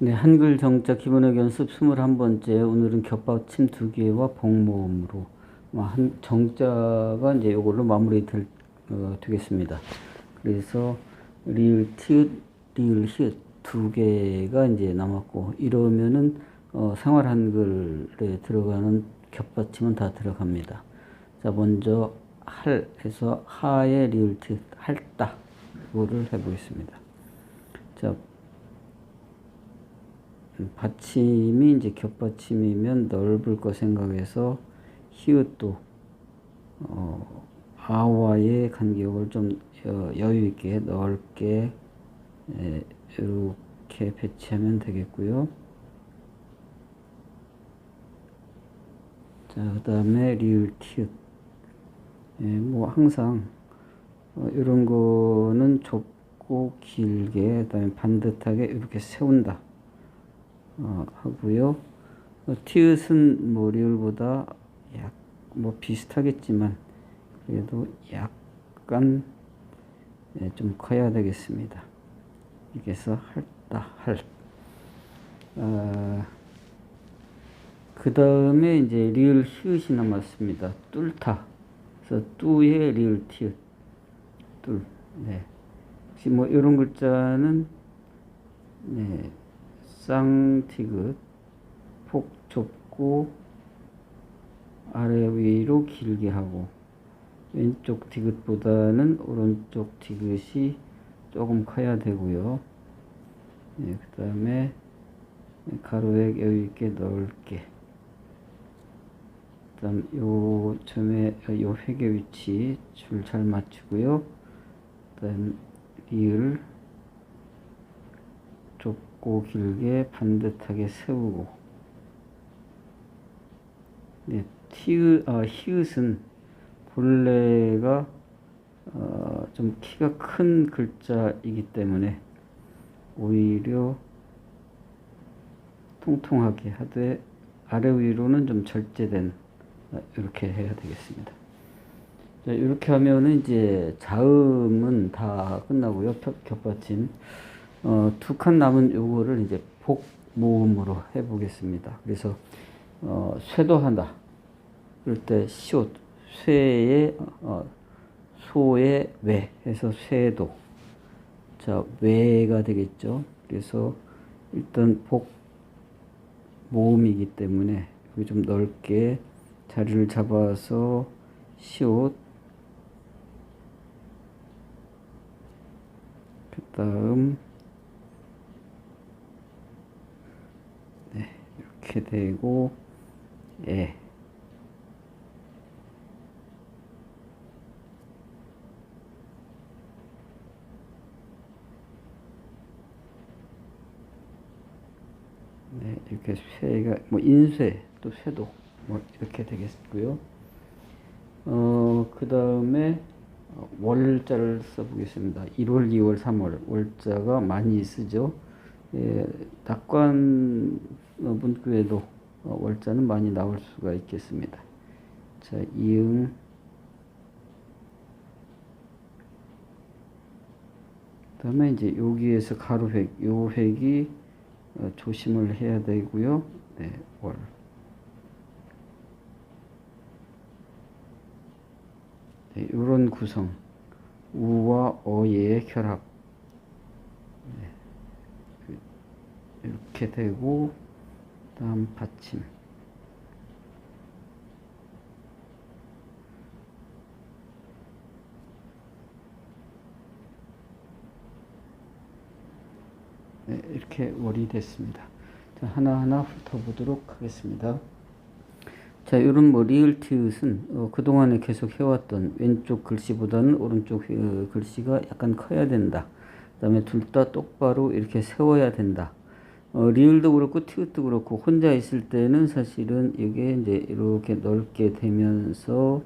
네, 한글 정자 기본어 연습 21번째. 오늘은 겹받침 두 개와 복모음으로. 뭐 한, 정자가 이제 이걸로 마무리 될, 어, 되겠습니다. 그래서 리을, 티읕, 리을, 히읗 두 개가 이제 남았고, 이러면은, 어, 생활 한글에 들어가는 겹받침은 다 들어갑니다. 자, 먼저 할 해서 하의 리을, 티읕, 할다. 이거를 해보겠습니다. 자, 받침이 이제 겹받침이면 넓을 거 생각해서 히읗도 어, 아와의 간격을 좀 여유 있게 넓게 예, 이렇게 배치하면 되겠고요. 자, 그 다음에 리을 티읕. 예, 뭐 항상 어, 이런 거는 좁고 길게, 그 다음에 반듯하게 이렇게 세운다. 어, 하고요. 어, 티읕은 뭐 리을보다 약 뭐 비슷하겠지만 그래도 약간 예, 좀 커야 되겠습니다. 해서 할다 할. 아, 그 다음에 이제 리을 히읗이 남았습니다. 뚫다. 그래서 뚜의 리을 티읕. 뚫. 네. 혹시 뭐 이런 글자는 네. 쌍티귿 폭 좁고 아래 위로 길게 하고 왼쪽 디귿보다는 오른쪽 디귿이 조금 커야 되고요. 네, 그 다음에 가로액 여유 있게 넓게 그 다음 요 점에 요 획의 위치 줄 잘 맞추고요. 그 다음 리을 좁 고 길게 반듯하게 세우고 네, 티읕, 아, 히읗은 본래가 어, 좀 키가 큰 글자이기 때문에 오히려 통통하게 하되 아래 위로는 좀 절제된 이렇게 해야 되겠습니다. 자, 이렇게 하면은 이제 자음은 다 끝나고요. 겹받침. 어, 두 칸 남은 요거를 이제 복 모음으로 해보겠습니다. 그래서 어, 쇄도한다. 그럴 때 시옷 쇄의 어, 소의 외 해서 쇄도. 자 외가 되겠죠. 그래서 일단 복 모음이기 때문에 좀 넓게 자리를 잡아서 시옷 그 다음 이렇게 되고 예. 네, 이렇게 쇠가 뭐 인쇄 또 쇠도 뭐 이렇게 되겠고요. 어, 그 다음에 월자를 써보겠습니다. 1월, 2월, 3월 월자가 많이 쓰죠. 예, 낙관 문구에도 월자는 많이 나올 수가 있겠습니다. 자, 이응 다음에 이제 여기에서 가로획, 요 획이 어, 조심을 해야 되고요. 네, 월. 네, 이런 구성. 우와 어의 결합. 이렇게 되고 다음 받침 네, 이렇게 월이 됐습니다. 자, 하나하나 훑어보도록 하겠습니다. 자, 이런 뭐 리을 티읕은 어, 그동안에 계속 해왔던 왼쪽 글씨보다는 오른쪽 어, 글씨가 약간 커야 된다. 그 다음에 둘 다 똑바로 이렇게 세워야 된다. 어, 리을도 그렇고 티읕도 그렇고 혼자 있을 때는 사실은 이게 이제 이렇게 넓게 되면서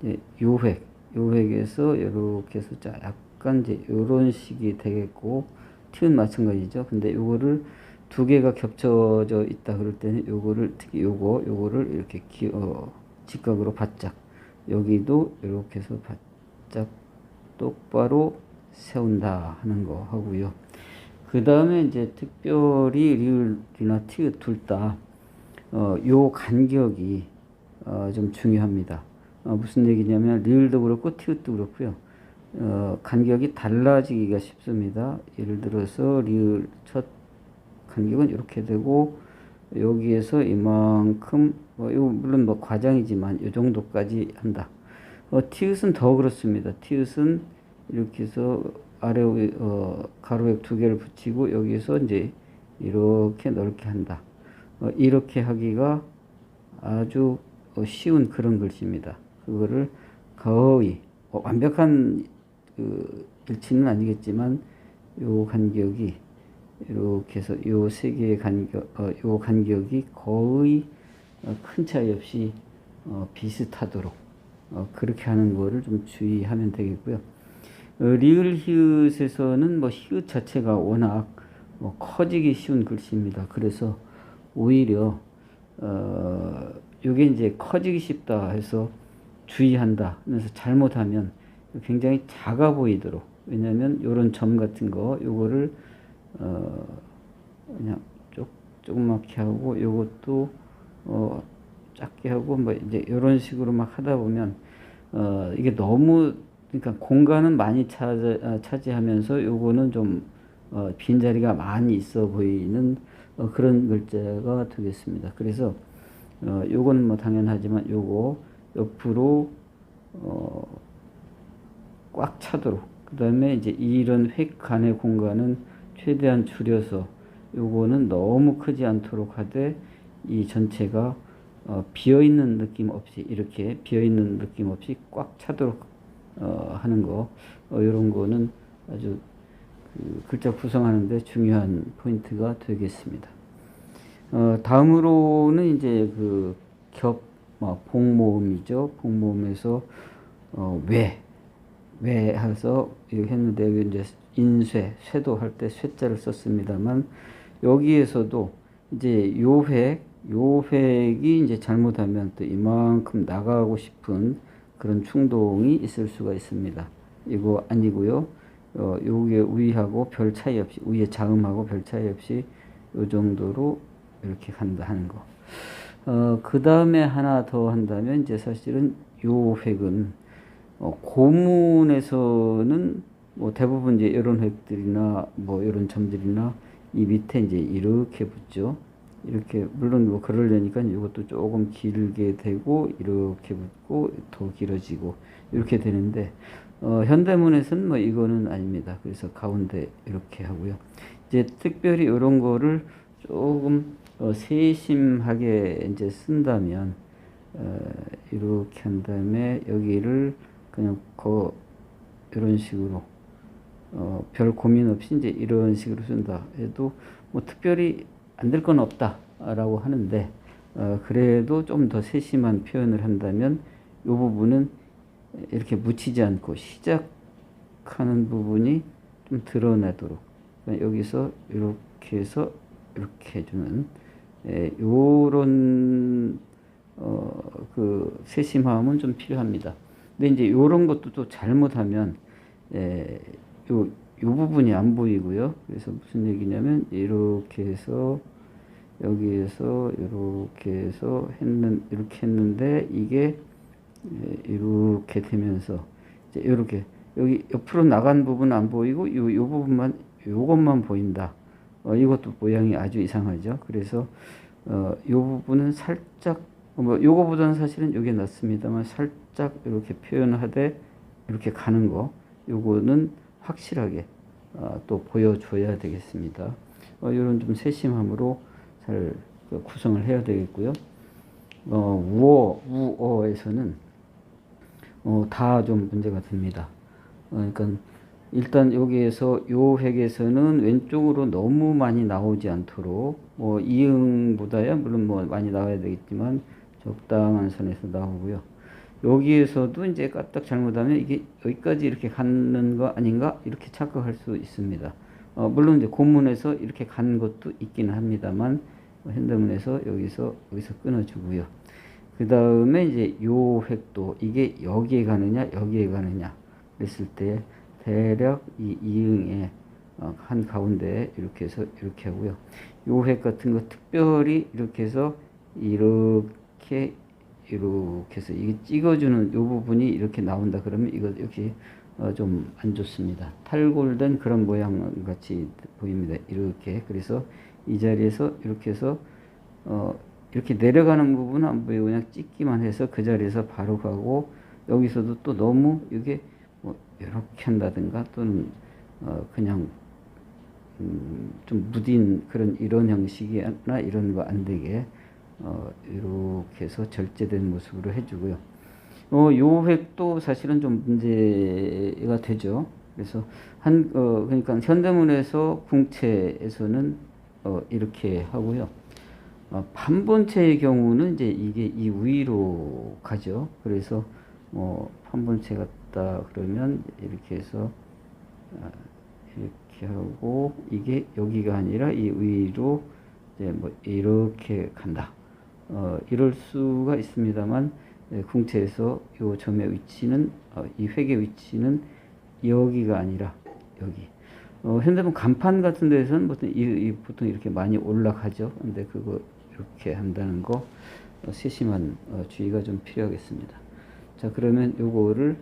이제 요획, 요획에서 이렇게 해서 약간 이제 이런 식이 되겠고 티읕 마찬가지죠. 근데 요거를 두 개가 겹쳐져 있다 그럴 때는 요거를 특히 요거 요거를 이렇게 기, 어, 직각으로 바짝 여기도 이렇게 해서 바짝 똑바로 세운다 하는 거 하고요. 그 다음에 이제 특별히 리을이나 티읕 둘다 어, 요 간격이 어, 좀 중요합니다. 어, 무슨 얘기냐면 리을도 그렇고 티읕도 그렇고요. 어, 간격이 달라지기가 쉽습니다. 예를 들어서 리을 첫 간격은 이렇게 되고 여기에서 이만큼 뭐 이거 물론 뭐 과장이지만 이 정도까지 한다. 어, 티읕은 더 그렇습니다. 티읕은 이렇게 해서 아래 어, 가로액 두 개를 붙이고 여기서 이제 이렇게 넓게 한다. 어, 이렇게 하기가 아주 어, 쉬운 그런 글씨입니다. 그거를 거의 어, 완벽한 그 일치는 아니겠지만 요 간격이 이렇게 해서 요 세 개의 간격, 어, 요 간격이 거의 어, 큰 차이 없이 어, 비슷하도록 어, 그렇게 하는 거를 좀 주의하면 되겠고요. 어, 리을 히읗에서는 뭐 히읗 자체가 워낙 뭐 커지기 쉬운 글씨입니다. 그래서 오히려 어, 요게 이제 커지기 쉽다 해서 주의한다. 그래서 잘못하면 굉장히 작아 보이도록 왜냐하면 요런 점 같은 거 요거를 어 그냥 조, 조그맣게 하고 요것도 어 작게 하고 뭐 이제 요런 식으로 막 하다 보면 어 이게 너무 그러니까 공간은 많이 차지, 아, 차지하면서 요거는 좀 어, 빈자리가 많이 있어 보이는 어, 그런 글자가 되겠습니다. 그래서 어, 요거는 뭐 당연하지만 요거 옆으로 어, 꽉 차도록 그 다음에 이제 이런 획 간의 공간은 최대한 줄여서 요거는 너무 크지 않도록 하되 이 전체가 어, 비어있는 느낌 없이 이렇게 비어있는 느낌 없이 꽉 차도록 어, 하는 거 어, 이런 거는 아주 그 글자 구성하는데 중요한 포인트가 되겠습니다. 어, 다음으로는 이제 그 겹, 뭐, 복모음이죠. 복모음에서 어, 왜, 왜 해서 했는데 이제 인쇄, 쇄도 할때 쇄자를 썼습니다만 여기에서도 이제 요획, 요획이 이제 잘못하면 또 이만큼 나가고 싶은 그런 충동이 있을 수가 있습니다. 이거 아니고요. 어, 요게 위하고 별 차이 없이 위에 자음하고 별 차이 없이 요 정도로 이렇게 간다 하는 거. 어, 그 다음에 하나 더 한다면 이제 사실은 요 획은 어, 고문에서는 뭐 대부분 이제 이런 획들이나 뭐 이런 점들이나 이 밑에 이제 이렇게 붙죠. 이렇게 물론 뭐 그러려니까 이것도 조금 길게 되고 이렇게 붙고 더 길어지고 이렇게 되는데 어, 현대문에서는 뭐 이거는 아닙니다. 그래서 가운데 이렇게 하고요. 이제 특별히 이런 거를 조금 어, 세심하게 이제 쓴다면 어, 이렇게 한 다음에 여기를 그냥 거 이런 식으로 어, 별 고민 없이 이제 이런 식으로 쓴다 해도 뭐 특별히 안 될 건 없다라고 하는데 어, 그래도 좀 더 세심한 표현을 한다면 이 부분은 이렇게 묻히지 않고 시작하는 부분이 좀 드러나도록 여기서 이렇게 해서 이렇게 해주는 예, 요런 어, 그 세심함은 좀 필요합니다. 근데 이제 요런 것도 또 잘못하면 예, 요, 요 부분이 안 보이고요. 그래서 무슨 얘기냐면 이렇게 해서 여기에서 이렇게 해서 했는 이렇게 했는데 이게 예, 이렇게 되면서 이제 이렇게 여기 옆으로 나간 부분 안 보이고 요, 요 부분만 요것만 보인다. 어, 이것도 모양이 아주 이상하죠. 그래서 어, 요 부분은 살짝 뭐 요거보다는 사실은 요게 낫습니다만 살짝 이렇게 표현하되 이렇게 가는 거 요거는 확실하게 어, 또 보여줘야 되겠습니다. 어, 이런 좀 세심함으로 잘그 구성을 해야 되겠고요. 어, 우어, 우어에서는 어, 다 좀 문제가 됩니다. 어, 그러니까 일단 여기에서 요 획에서는 왼쪽으로 너무 많이 나오지 않도록 뭐 이응보다야 물론 뭐 많이 나와야 되겠지만 적당한 선에서 나오고요. 여기에서도 이제 까딱 잘못하면 이게 여기까지 이렇게 가는 거 아닌가 이렇게 착각할 수 있습니다. 어, 물론 이제 고문에서 이렇게 간 것도 있기는 합니다만 뭐 현대문에서 여기서 여기서 끊어주고요. 그 다음에 이제 요 획도 이게 여기에 가느냐 여기에 가느냐 그랬을 때 대략 이 이응에 어, 한 가운데 이렇게 해서 이렇게 하고요. 요 획 같은 거 특별히 이렇게 해서 이렇게 이렇게 해서 이게 찍어주는 요 부분이 이렇게 나온다 그러면 이거 역시 어, 좀 안 좋습니다. 탈골된 그런 모양 같이 보입니다. 이렇게 그래서 이 자리에서 이렇게 해서 어, 이렇게 내려가는 부분은 안 보이고 그냥 찍기만 해서 그 자리에서 바로 가고 여기서도 또 너무 이게 뭐 이렇게 한다든가 또는 어, 그냥 음, 좀 무딘 그런 이런 형식이나 이런 거 안 되게 어, 이렇게 해서 절제된 모습으로 해주고요. 어, 요 획도 사실은 좀 문제가 되죠. 그래서 한, 어, 그러니까 현대문에서 궁체에서는 어, 이렇게 하고요. 어, 판본체의 경우는 이제 이게 이 위로 가죠. 그래서 뭐 판본체 같다 그러면 이렇게 해서 아, 이렇게 하고 이게 여기가 아니라 이 위로 이제 뭐 이렇게 간다. 어, 이럴 수가 있습니다만 예, 궁체에서 요 점의 위치는 어, 이 획의 위치는 여기가 아니라 여기. 어, 현대문 간판 같은 데서는 보통, 이, 이, 보통 이렇게 많이 올라가죠. 근데 그거 이렇게 한다는 거 어, 세심한 어, 주의가 좀 필요하겠습니다. 자 그러면 요거를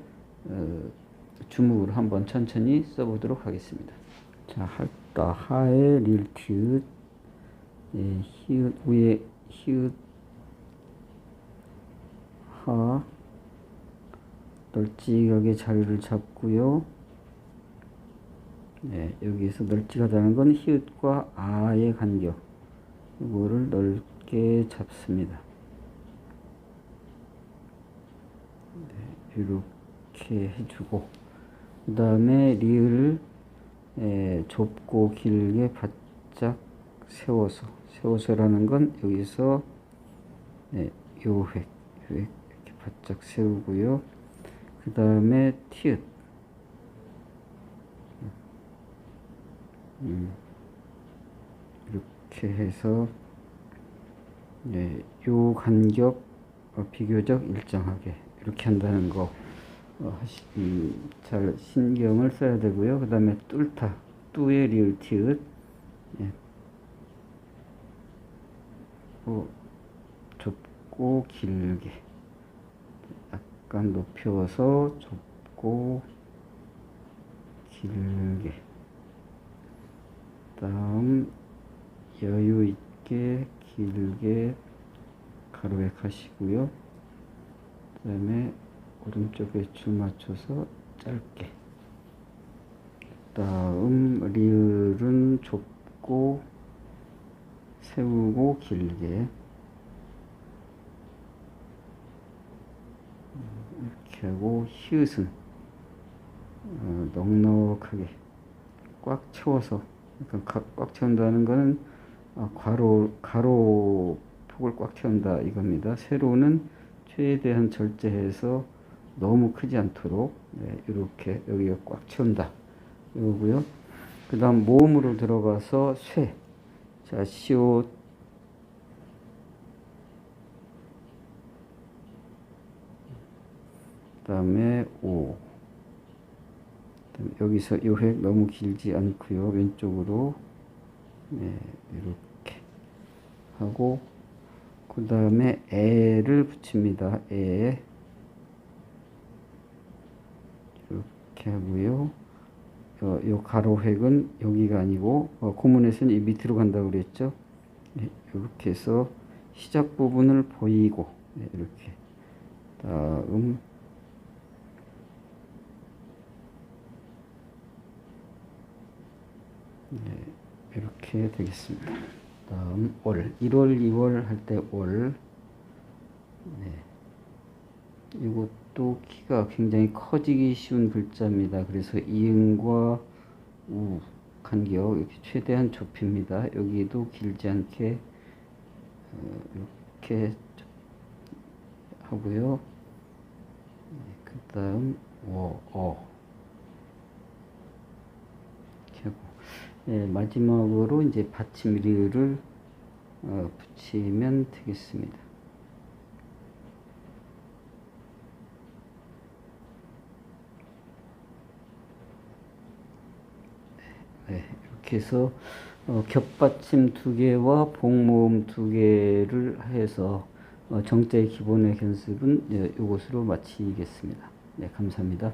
어, 주목으로 한번 천천히 써보도록 하겠습니다. 자 할다 하에 릴티읒 예, 히읗 위에 히읗 하 널찍하게 자리를 잡고요. 네, 여기서 널찍하다는 건 히읗과 아의 간격 이거를 넓게 잡습니다. 네, 이렇게 해주고 그 다음에 리을 에, 좁고 길게 바짝 세워서 세워서라는 건 여기서 네, 요획 요획 바짝 세우고요. 그 다음에 티읕 음, 이렇게 해서 네, 요 간격 어, 비교적 일정하게 이렇게 한다는 거 어, 하시, 음, 잘 신경을 써야 되고요. 그 다음에 뚫다 뚜의 리을 티읕 예. 어, 좁고 길게 약간 높여서 좁고 길게. 다음 여유 있게 길게 가로획 하시고요. 그 다음에 오른쪽에 줄 맞춰서 짧게. 다음 리을은 좁고 세우고 길게 이렇게 하고 히읗은 어, 넉넉하게 꽉 채워서 그러니까 꽉 채운다는 거는 아, 괄호 가로 폭을 꽉 채운다 이겁니다. 세로는 최대한 절제해서 너무 크지 않도록 네, 이렇게 여기가 꽉 채운다 이거고요. 그 다음 모음으로 들어가서 쇠. 자, 시옷 그 다음에 오. 그다음에 여기서 요획 너무 길지 않고요. 왼쪽으로 네, 이렇게 하고 그 다음에 애를 붙입니다. 애 이렇게 하고요. 어, 요 가로획은 여기가 아니고 어, 고문에서는 이 밑으로 간다고 그랬죠. 네, 이렇게 해서 시작 부분을 보이고 네, 이렇게 다음 네, 이렇게 되겠습니다. 다음 올 1월 2월 할 때 올 네. 이것도 키가 굉장히 커지기 쉬운 글자입니다. 그래서 이응과 우 간격 이렇게 최대한 좁힙니다. 여기도 길지 않게 어, 이렇게 하고요. 네, 그 다음 워, 어 이렇게 하고 네, 마지막으로 이제 받침 리을을 어, 붙이면 되겠습니다. 네, 이렇게 해서 어, 겹받침 두 개와 복모음 두 개를 해서 어, 정자의 기본의 견습은 예, 이것으로 마치겠습니다. 네, 감사합니다.